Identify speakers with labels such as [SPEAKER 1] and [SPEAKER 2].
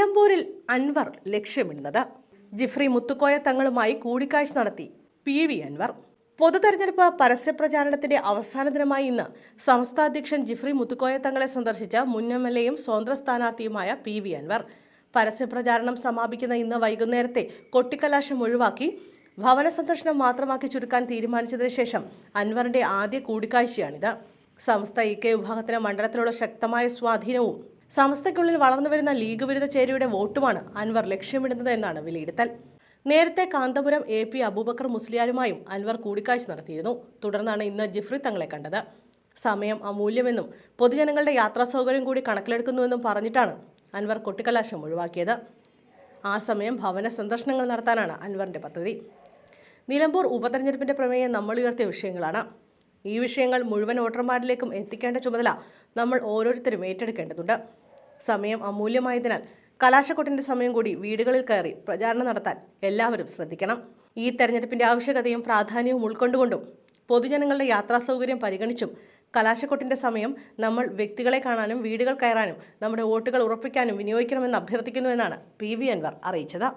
[SPEAKER 1] നിലമ്പൂരിൽ അൻവർ ലക്ഷ്യമിടുന്നത്. ജിഫ്രി മുത്തുക്കോയ തങ്ങളുമായി കൂടിക്കാഴ്ച നടത്തി പി വി അൻവർ. പൊതു തെരഞ്ഞെടുപ്പ് പരസ്യപ്രചാരണത്തിന്റെ അവസാന ദിനമായി ഇന്ന് സംസ്ഥാനാധ്യക്ഷൻ ജിഫ്രി മുത്തുക്കോയ തങ്ങളെ സന്ദർശിച്ച മുൻ എം എൽ എയും സ്വതന്ത്ര സ്ഥാനാർത്ഥിയുമായ പി വി അൻവർ. പരസ്യപ്രചാരണം സമാപിക്കുന്ന ഇന്ന് വൈകുന്നേരത്തെ കൊട്ടിക്കലാശം ഒഴിവാക്കി ഭവന സന്ദർശനം മാത്രമാക്കി ചുരുക്കാൻ തീരുമാനിച്ചതിന് ശേഷം അൻവറിന്റെ ആദ്യ കൂടിക്കാഴ്ചയാണിത്. സംസ്ഥ ഇ കെ വിഭാഗത്തിന് മണ്ഡലത്തിലുള്ള ശക്തമായ സ്വാധീനവും സമസ്തയ്ക്കുള്ളിൽ വളർന്നുവരുന്ന ലീഗ് വിരുദ്ധ ചേരിയുടെ വോട്ടുമാണ് അൻവർ ലക്ഷ്യമിടുന്നത് എന്നാണ് വിലയിരുത്തൽ. നേരത്തെ കാന്തപുരം എ പി അബൂബക്കർ മുസ്ലിയാരുമായും അൻവർ കൂടിക്കാഴ്ച നടത്തിയിരുന്നു. തുടർന്നാണ് ഇന്ന് ജിഫ്രി തങ്ങളെ കണ്ടത്. സമയം അമൂല്യമെന്നും പൊതുജനങ്ങളുടെ യാത്രാ സൗകര്യം കൂടി കണക്കിലെടുക്കുന്നുവെന്നും പറഞ്ഞിട്ടാണ് അൻവർ കൊട്ടിക്കലാശം ഒഴിവാക്കിയത്. ആ സമയം ഭവന സന്ദർശനങ്ങൾ നടത്താനാണ് അൻവറിന്റെ പദ്ധതി. നിലമ്പൂർ ഉപതെരഞ്ഞെടുപ്പിന്റെ പ്രമേയം നമ്മൾ ഉയർത്തിയ വിഷയങ്ങളാണ്. ഈ വിഷയങ്ങൾ മുഴുവൻ വോട്ടർമാരിലേക്കും എത്തിക്കേണ്ട ചുമതല നമ്മൾ ഓരോരുത്തരും ഏറ്റെടുക്കേണ്ടതുണ്ട്. സമയം അമൂല്യമായതിനാൽ കലാശക്കൊട്ടിന്റെ സമയം കൂടി വീടുകളിൽ കയറി പ്രചാരണം നടത്താൻ എല്ലാവരും ശ്രദ്ധിക്കണം. ഈ തെരഞ്ഞെടുപ്പിന്റെ ആവശ്യകതയും പ്രാധാന്യവും ഉൾക്കൊണ്ടുകൊണ്ടും പൊതുജനങ്ങളുടെ യാത്രാ സൗകര്യം പരിഗണിച്ചും കലാശക്കൊട്ടിന്റെ സമയം നമ്മൾ വ്യക്തികളെ കാണാനും വീടുകൾ കയറാനും നമ്മുടെ വോട്ടുകൾ ഉറപ്പിക്കാനും വിനിയോഗിക്കണമെന്ന് അഭ്യർത്ഥിക്കുന്നുവെന്നാണ് പി വി അൻവർ അറിയിച്ചത്.